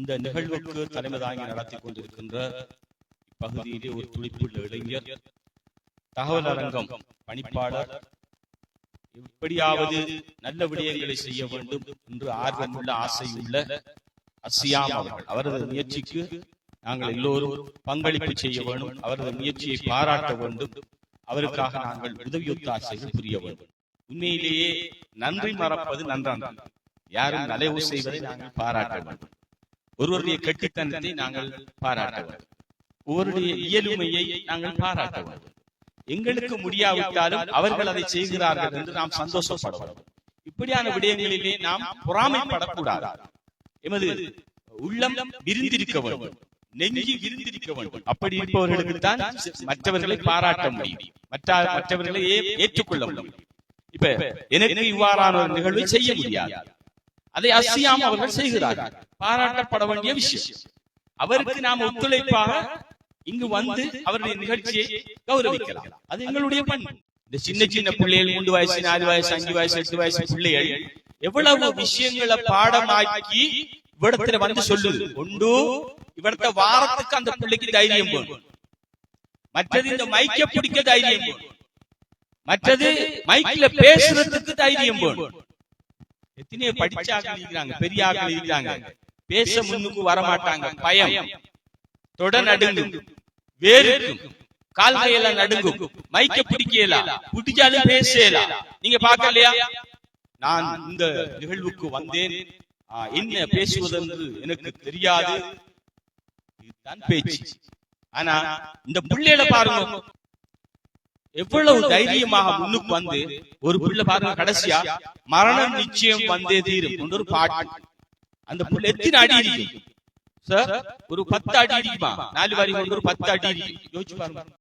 இந்த நிகழ்வுக்கு தலைமை தாங்கி நடத்தி கொண்டிருக்கின்ற இப்பகுதியிலே ஒரு துடிப்புள்ள இளைஞர் தகவல் அரங்கம் பணிப்பாளர் எப்படியாவது நல்ல விடயங்களை செய்ய வேண்டும் என்று ஆர்வமுள்ள உள்ள அசியாம் அவர்கள். அவரது முயற்சிக்கு நாங்கள் எல்லோரும் பங்களிப்பு செய்ய வேண்டும் அவரது முயற்சியை பாராட்ட வேண்டும் அவருக்காக நாங்கள் உதவியொத்தாசைகள் புரிய வேண்டும். உண்மையிலேயே நன்றி மறப்பது நன்றான் யாரும் நலைவு செய்வதை நாங்கள் பாராட்ட வேண்டும். ஒருவருடைய கெட்டித்தனத்தை நாங்கள் பாராட்ட வேண்டும் ஒருவருடைய இயலுமையை நாங்கள் பாராட்ட வேண்டும் எங்களுக்கு முடியாவிட்டாலும் அவர்கள் அதை செய்கிறார்கள் என்று நாம் சந்தோஷப்பட வேண்டும் இப்படியான விடயங்களிலே நாம் பொறாமைப்படக்கூடாது. எமது உள்ளம் விரிந்திருக்க வேண்டும். நெஞ்சு விரிந்திருக்க வேண்டும். அப்படி இருப்பவர்களுக்கு தான் மற்றவர்களை பாராட்ட முடியும். மற்ற மற்றவர்களை ஏற்றுக்கொள்ள முடியும். இப்ப எனக்கு இவ்வாறான ஒரு நிகழ்வை செய்ய முடியாது. அதை அசியாம அவர்கள் செய்கிறார்கள். பாராட்டப்பட வேண்டிய விஷயம். அவருக்கு நாம் ஒத்துழைப்பாக இங்கு வந்து அவருடைய நிகழ்ச்சியை கௌரவிக்கலாம். அது எங்களுடைய பண்பு இந்த சின்ன சின்ன பிள்ளைகள் மூன்று வயசு நாலு வயசு அஞ்சு வயசு எட்டு வயசு பிள்ளைகள் எவ்வளவு விஷயங்களை பாடமாக்கி இவ்விடத்துல வந்து சொல்லுது. ஒன்று இவிடத்த வாரத்துக்கு அந்த பிள்ளைக்கு தைரியம் போடும் மற்றது இந்த மைக்க பிடிக்க தைரியம் போடும் மற்றது மைக்ல பேசுறதுக்கு தைரியம் போடும் எத்தனையோ படிச்ச ஆட்கள் இருக்கிறாங்க பெரிய ஆட்கள் இருக்கிறாங்க பேச முன்னுக்கு வரமாட்டாங்க பயம். தொட நடுங்கும் வேருக்கும். கால்கையெல்லாம் நடுங்கும். மைக்க பிடிக்கலாம் பிடிச்சாலும் பேசலாம் நீங்க பார்க்கலையா? நான் இந்த நிகழ்வுக்கு வந்தேன். என்ன பேசுவதென்று எனக்கு தெரியாது. இதுதான் பேச்சு. ஆனா இந்த பிள்ளைகளை பாருங்க. எவ்வளவு தைரியமாக முன்னுக்கு வந்து ஒரு பிள்ளை பாருங்க கடைசியா மரணம் நிச்சயம் வந்தே தீரும் ஒரு பாட்டு. அந்த புள்ள எத்தனை அடி இருக்கும் சார் ஒரு பத்து அடி இருக்குமா? நாலு வரி ஒரு பத்து அடி இருக்கும் யோசிச்சு பாருங்க.